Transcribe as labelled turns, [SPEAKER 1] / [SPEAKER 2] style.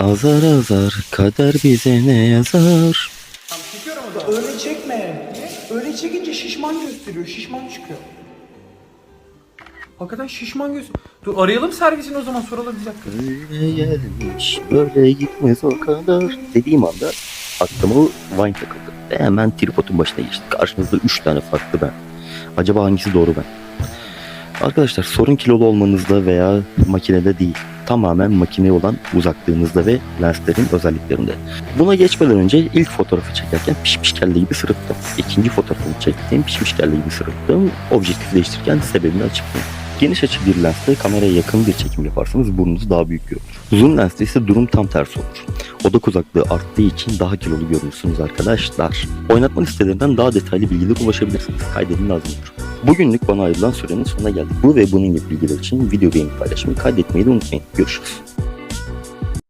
[SPEAKER 1] Azar azar kader bize ne yazar?
[SPEAKER 2] Öyle çekme. Öyle çekince şişman gösteriyor. Şişman çıkıyor. Hakikaten şişman göz. Dur arayalım servisini o zaman soralım bir dakika.
[SPEAKER 1] Böyle gelmiş böyle gitmez o kadar dediğim anda aklıma o Vine takıldı. Ve hemen tripodun başına geçti. Karşınızda 3 tane farklı ben. Acaba hangisi doğru ben? Arkadaşlar sorun kilolu olmanızda veya makinede değil. Tamamen makineye olan uzaklığınızda ve lenslerin özelliklerinde. Buna geçmeden önce ilk fotoğrafı çekerken pişmiş kelle gibi sırıttım. İkinci fotoğrafımı çektiğim pişmiş kelle gibi sırıttım. Objektif değiştirirken sebebini açıklayayım. Geniş açı bir lensle kameraya yakın bir çekim yaparsanız burnunuzu daha büyük görünür. Zoom lenste ise durum tam tersi olur. Odak uzaklığı arttığı için daha kilolu görünürsünüz arkadaşlar. Oynatma listelerinden daha detaylı bilgilere ulaşabilirsiniz. Kaydedin lazım olur. Bugünlük bana ayrılan sürenin sonuna geldik. Bu ve bunun gibi bilgiler için video beğenip paylaşmayı kaydetmeyi de unutmayın. Görüşürüz.